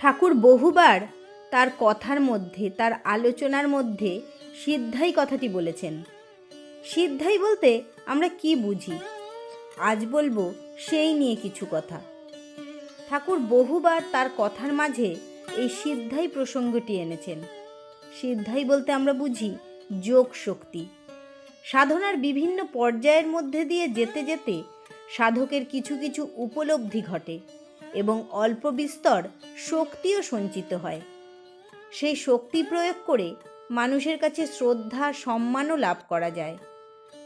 ঠাকুর বহুবার তার কথার মধ্যে, তার আলোচনার মধ্যে সিদ্ধাই কথাটি বলেছেন। সিদ্ধাই বলতে আমরা কি বুঝি? আজ বলব সেই নিয়ে কিছু কথা। ঠাকুর বহুবার তার কথার মাঝে এই সিদ্ধাই প্রসঙ্গটি এনেছেন। সিদ্ধাই বলতে আমরা বুঝি যোগ শক্তি। সাধনার বিভিন্ন পর্যায়ের মধ্যে দিয়ে যেতে যেতে সাধকের কিছু কিছু উপলব্ধি ঘটে। এবং অল্প বিস্তর শক্তিও সঞ্চিত হয়। সেই শক্তি প্রয়োগ করে মানুষের কাছে শ্রদ্ধা, সম্মানও লাভ করা যায়।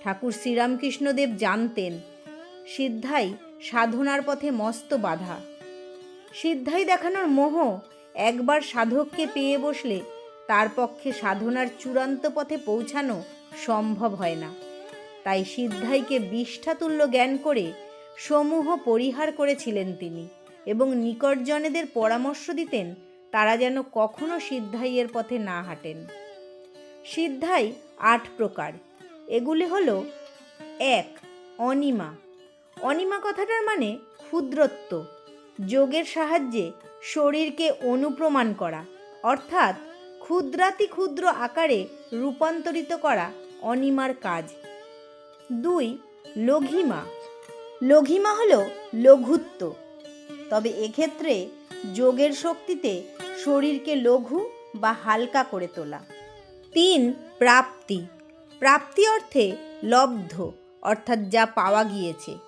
ঠাকুর শ্রীরামকৃষ্ণদেব জানতেন, সিদ্ধাই সাধনার পথে মস্ত বাধা। সিদ্ধাই দেখানোর মোহ একবার সাধককে পেয়ে বসলে তার পক্ষে সাধনার চূড়ান্ত পথে পৌঁছানো সম্ভব হয় না। তাই সিদ্ধাইকে বিষ্ঠাতুল্য জ্ঞান করে সমূহ পরিহার করেছিলেন তিনি। এবং নিকটজনেদের পরামর্শ দিতেন, তারা যেন কখনো সিদ্ধাইয়ের পথে না হাঁটেন। সিদ্ধাই আট প্রকার। এগুলি হল, এক, অনিমা। অনিমা কথাটার মানে ক্ষুদ্রত্ব। যোগের সাহায্যে শরীরকে অনুপ্রমাণ করা, অর্থাৎ ক্ষুদ্রাতি ক্ষুদ্র আকারে রূপান্তরিত করা অনিমার কাজ। দুই, লঘিমা। লঘিমা হল লঘুত্ব। তবে এক্ষেত্রে যোগের শক্তিতে শরীরকে লঘু বা হালকা করে তোলা। তিন, প্রাপ্তি। প্রাপ্তি অর্থে লব্ধ, অর্থাৎ যা পাওয়া গিয়েছে।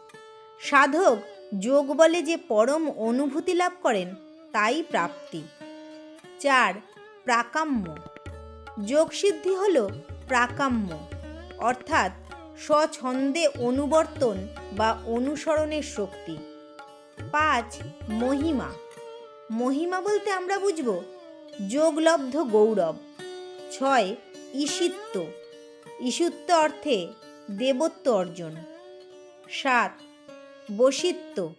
সাধক যোগ বলে যে পরম অনুভূতি লাভ করেন, তাই প্রাপ্তি। চার প্রাকাম্য যোগসিদ্ধি হল প্রাকাম্য অর্থাৎ স্বছন্দে অনুবর্তন বা অনুসরণের শক্তি। পাঁচ মহিমা। মহিমা বলতে আমরা বুঝব যোগলব্ধ গৌরব। ছয় ঈশিত্ব ঈশিত্ব অর্থে দেবত্ব অর্জন। সাত বশিত্ব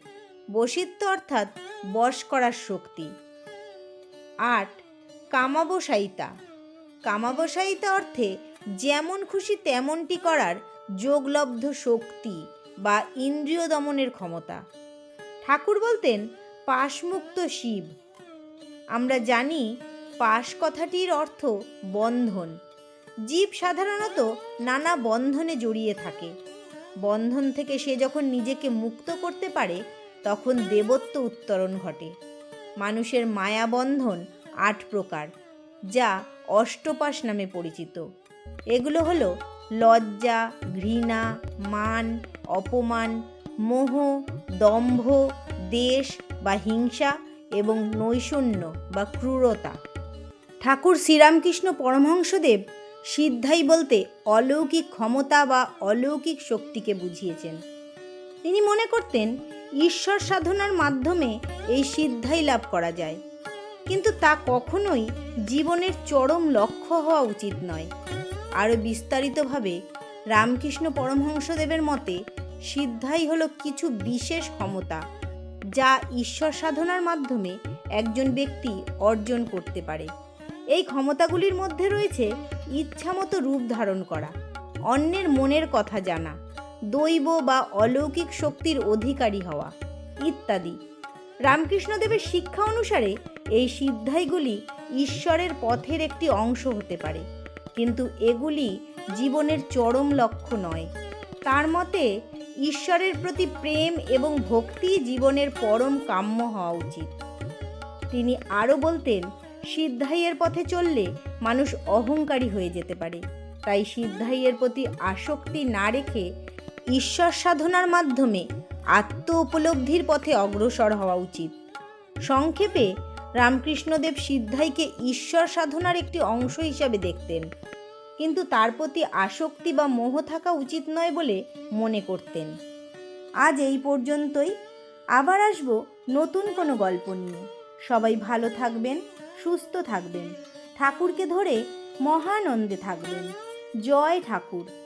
বশিত্ব অর্থাৎ বশ করার শক্তি। আট কামাবসায়িতা। কামাবসায়িতা অর্থে যেমন খুশি তেমনটি করার যোগলব্ধ শক্তি বা ইন্দ্রিয় দমনের ক্ষমতা। ঠাকুর বলতেন, পাশমুক্ত শিব। আমরা জানি পাশ কথাটির অর্থ বন্ধন। জীব সাধারণত নানা বন্ধনে জড়িয়ে থাকে। বন্ধন থেকে সে যখন নিজেকে মুক্ত করতে পারে, তখন দেবত্ব উত্তরণ ঘটে। মানুষের মায়াবন্ধন আট প্রকার, যা অষ্টপাশ নামে পরিচিত। এগুলো হলো লজ্জা, ঘৃণা, মান, অপমান মোহ, দম্ভ, দেশ বা হিংসা এবং নৈষণ্য বা ক্রূরতা। ঠাকুর শ্রীরামকৃষ্ণ পরমহংসদেব সিদ্ধাই বলতে অলৌকিক ক্ষমতা বা অলৌকিক শক্তিকে বুঝিয়েছেন। তিনি মনে করতেন, ঈশ্বর সাধনার মাধ্যমে এই সিদ্ধাই লাভ করা যায়। কিন্তু তা কখনোই জীবনের চরম লক্ষ্য হওয়া উচিত নয়। আরও বিস্তারিতভাবে রামকৃষ্ণ পরমহংসদেবের মতে সিদ্ধাই হলো কিছু বিশেষ ক্ষমতা যা ঈশ্বর সাধনার মাধ্যমে একজন ব্যক্তি অর্জন করতে পারে। এই ক্ষমতাগুলির মধ্যে রয়েছে ইচ্ছামতো রূপ ধারণ করা, অন্যের মনের কথা জানা, দৈব বা অলৌকিক শক্তির অধিকারী হওয়া ইত্যাদি। রামকৃষ্ণদেবের শিক্ষা অনুসারে এই সিদ্ধাইগুলি ঈশ্বরের পথের একটি অংশ হতে পারে। কিন্তু এগুলি জীবনের চরম লক্ষ্য নয়। তার মতে ঈশ্বরের প্রতি প্রেম এবং ভক্তি জীবনের পরম কাম্য হওয়া উচিত। তিনি আরও বলতেন, সিদ্ধাইয়ের পথে চললে মানুষ অহংকারী হয়ে যেতে পারে। তাই সিদ্ধাইয়ের প্রতি আসক্তি না রেখে ঈশ্বর সাধনার মাধ্যমে আত্ম উপলব্ধির পথে অগ্রসর হওয়া উচিত। সংক্ষেপে, রামকৃষ্ণদেব সিদ্ধাইকে ঈশ্বর সাধনার একটি অংশ হিসাবে দেখতেন। কিন্তু তার প্রতি আসক্তি বা মোহ থাকা উচিত নয় বলে মনে করতেন। আজ এই পর্যন্তই। আবার আসব নতুন কোনো গল্প নিয়ে। সবাই ভালো থাকবেন, সুস্থ থাকবেন। ঠাকুরকে ধরে মহানন্দে থাকবেন। জয় ঠাকুর।